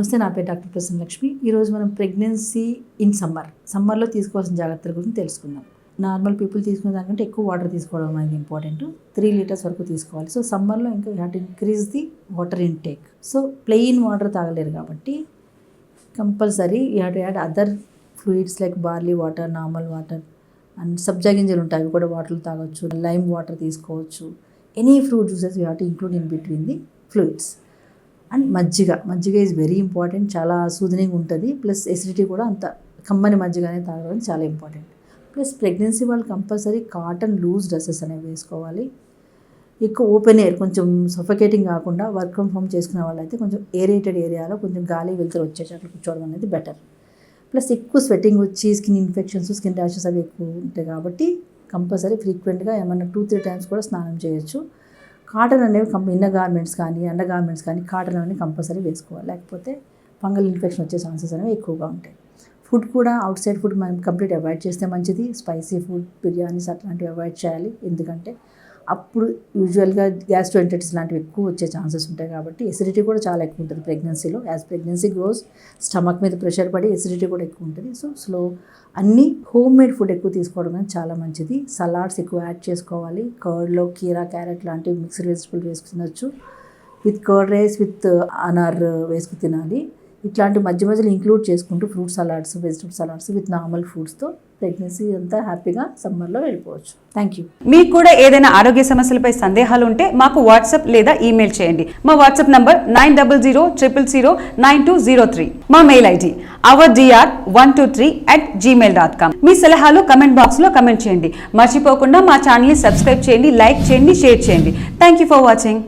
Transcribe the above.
నమస్తే నా పేరు డాక్టర్ ప్రసన్న లక్ష్మి. ఈరోజు మనం ప్రెగ్నెన్సీ ఇన్ సమ్మర్. సమ్మర్లో తీసుకోవాల్సిన జాగ్రత్తల గురించి తెలుసుకుందాం. నార్మల్ పీపుల్ తీసుకునే దానికంటే ఎక్కువ వాటర్ తీసుకోవడం అనేది ఇంపార్టెంట్. త్రీ లీటర్స్ వరకు తీసుకోవాలి. సో సమ్మర్లో ఇంకా have increase the water intake. So plain water తాగలేరు కాబట్టి compulsory you add other fluids like barley water normal water and సబ్జా గింజలు ఉంటాయి. అవి కూడా వాటర్లు తాగొచ్చు. లైమ్ వాటర్ తీసుకోవచ్చు. Any fruit juices you have include in between the fluids. And మజ్జిగ. మజ్జిగ ఈజ్ వెరీ ఇంపార్టెంట్ చాలా సూదనింగ్ ఉంటుంది. ప్లస్ ఎసిడిటీ కూడా అంత కమ్మని మజ్జిగనే తాగడం చాలా ఇంపార్టెంట్ ప్లస్ ప్రెగ్నెన్సీ వాళ్ళు కంపల్సరీ కాటన్ లూజ్ డ్రెస్సెస్ అనేవి వేసుకోవాలి. ఎక్కువ ఓపెన్ ఎయిర్ కొంచెం సఫకేటింగ్ కాకుండా వర్క్ ఫ్రమ్ హోమ్ చేసుకునే వాళ్ళైతే కొంచెం ఏరియేటెడ్ ఏరియాలో కొంచెం గాలి వెళ్తారు వచ్చేటట్లు కూర్చోవడం అనేది బెటర్ ప్లస్ ఎక్కువ స్వెట్టింగ్ వచ్చి స్కిన్ ఇన్ఫెక్షన్స్ స్కిన్ ర్యాషెస్ అవి ఎక్కువ ఉంటాయి కాబట్టి కంపల్సరీ ఫ్రీక్వెంట్గా ఏమన్నా టూ త్రీ టైమ్స్ కూడా స్నానం చేయొచ్చు. కాటన్ అనేవి కంప ఇన్నర్ గార్మెంట్స్ కానీ అండర్ గార్మెంట్స్ కానీ కాటన్ అనేవి కంపల్సరీ వేసుకోవాలి. లేకపోతే ఫంగల్ ఇన్ఫెక్షన్ వచ్చే ఛాన్సెస్ అనేవి ఎక్కువగా ఉంటాయి. ఫుడ్ కూడా అవుట్ సైడ్ ఫుడ్ మనం కంప్లీట్ అవాయిడ్ చేస్తే మంచిది. స్పైసీ ఫుడ్ బిర్యానీస్ అట్లాంటివి అవాయిడ్ చేయాలి. ఎందుకంటే అప్పుడు యూజువల్గా గ్యాస్ట్రోఎంటైటిస్ లాంటివి ఎక్కువ వచ్చే ఛాన్సెస్ ఉంటాయి కాబట్టి ఎసిడిటీ కూడా చాలా ఎక్కువ ఉంటుంది ప్రెగ్నెన్సీలో యాజ్ ప్రెగ్నెన్సీ గ్రోస్ స్టమక్ మీద ప్రెషర్ పడి ఎసిడిటీ కూడా ఎక్కువ ఉంటుంది. సో స్లో అన్నీ హోమ్ మేడ్ ఫుడ్ ఎక్కువ తీసుకోవడం కానీ చాలా మంచిది. సలాడ్స్ ఎక్కువ యాడ్ చేసుకోవాలి. కర్డ్లో కీరా క్యారెట్ లాంటివి మిక్స్డ్ వెజిటబుల్ వేసుకు తినొచ్చు. విత్ కర్డ్ రైస్ విత్ అనార్ uh, వేసుకు తినాలి. ఇట్లాంటి మధ్య మధ్యలో ఇంక్లూడ్ చేసుకుంటూ fruit salads vegetable salads with normal ఫుడ్స్తో pregnancy అంతా హ్యాపీగా సమ్మర్లో వెళ్ళిపోవచ్చు. థ్యాంక్ యూ మీకు కూడా ఏదైనా ఆరోగ్య సమస్యలపై సందేహాలు ఉంటే మాకు వాట్సాప్ లేదా ఈమెయిల్ చేయండి. మా WhatsApp number nine double zero triple zero nine two zero three. మా mail ID our DR one two three at Gmail dot com మీ సలహాలు కమెంట్ బాక్స్లో కమెంట్ చేయండి. మర్చిపోకుండా మా ఛానల్ని సబ్స్క్రైబ్ చేయండి లైక్ చేయండి షేర్ చేయండి. Thank you for watching